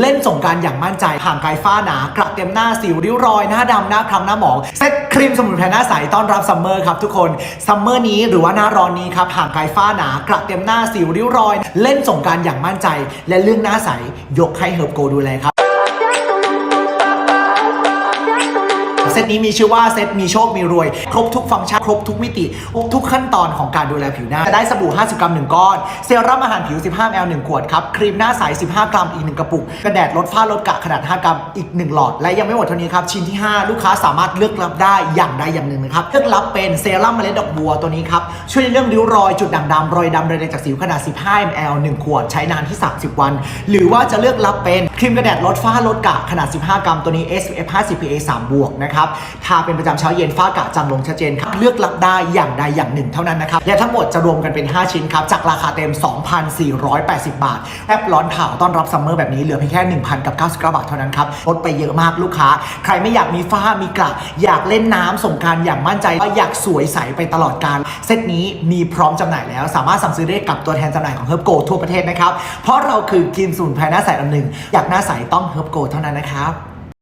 เล่นสงการอย่างมั่นใจห่างไกลฝ้าหนากระเต็มหน้าสิวริ้วรอยหน้าดำหน้าคล้ำหน้าหมองเซ็ตครีมสมุนไพรหน้าใสต้อนรับซัมเมอร์ครับทุกคนซัมเมอร์นี้หรือว่าหน้าร้อนนี้ครับห่างไกลฝ้าหนากระเต็มหน้าสิวริ้วรอย เล่นสงการอย่างมั่นใจ และเรื่องหน้าใสยกให้เฮิร์บโกดูแลครับ เซตนี้มีชื่อว่าเซตมีโชคมีรวย ครบทุกฟังก์ชันครบทุกมิติครบทุกขั้นตอนของการดูแลผิวหน้าจะได้สบู่ 50 กรัม 1 ก้อน เซรั่มอาหารผิว 15 ml 1 ขวดครับครีมหน้าใส 15 กรัมอีก 1 กระปุกกระแดดลดฝ้าลดกระขนาด 5 กรัมอีก 1 หลอด และยังไม่หมดเท่านี้ครับชิ้นที่ 5 ลูกค้าสามารถเลือกรับได้อย่างใดอย่างหนึ่งนะครับเลือกรับเป็นเซรั่มเมล็ดดอกบัวตัวนี้ครับช่วยในเรื่องริ้วรอยจุดด่างดำรอยดำรอยแดงจากสิวขนาด 15 ml 1 ขวด ใช้นานที่ 30 วัน หรือว่าจะเลือกรับเป็นครีมกระแดดลดฝ้าลดกระขนาด 15 กรัมตัวนี้ SPF 50 PA 3บวกนะครับทาเป็นประจำเช้าเย็นฝ้ากระจางลงชัดเจนครับ เลือกรับได้อย่างใดอย่างหนึ่งเท่านั้นนะครับ และทั้งหมดจะรวมกันเป็น 5 ชิ้นครับ จากราคาเต็ม 2,480 บาท แอปร้อนข่าวต้อนรับซัมเมอร์แบบนี้เหลือเพียงแค่ 1,000กับ99 บาทเท่านั้นครับ ลดไปเยอะมากลูกค้า ใครไม่อยากมีฝ้ามีกระอยากเล่นน้ำสงการอย่างมั่นใจว่าอยากสวยใสไปตลอดกาลเซตนี้มีพร้อมจำหน่ายแล้ว สามารถสั่งซื้อได้กับตัวแทนจำหน่ายของเฮิร์บโกทั่วประเทศนะครับ เพราะเราคือกินสูนไพรหน้าใสอันหนึ่งอยากหน้าใสต้องเฮิร์บโกเท่านั้นนะครับ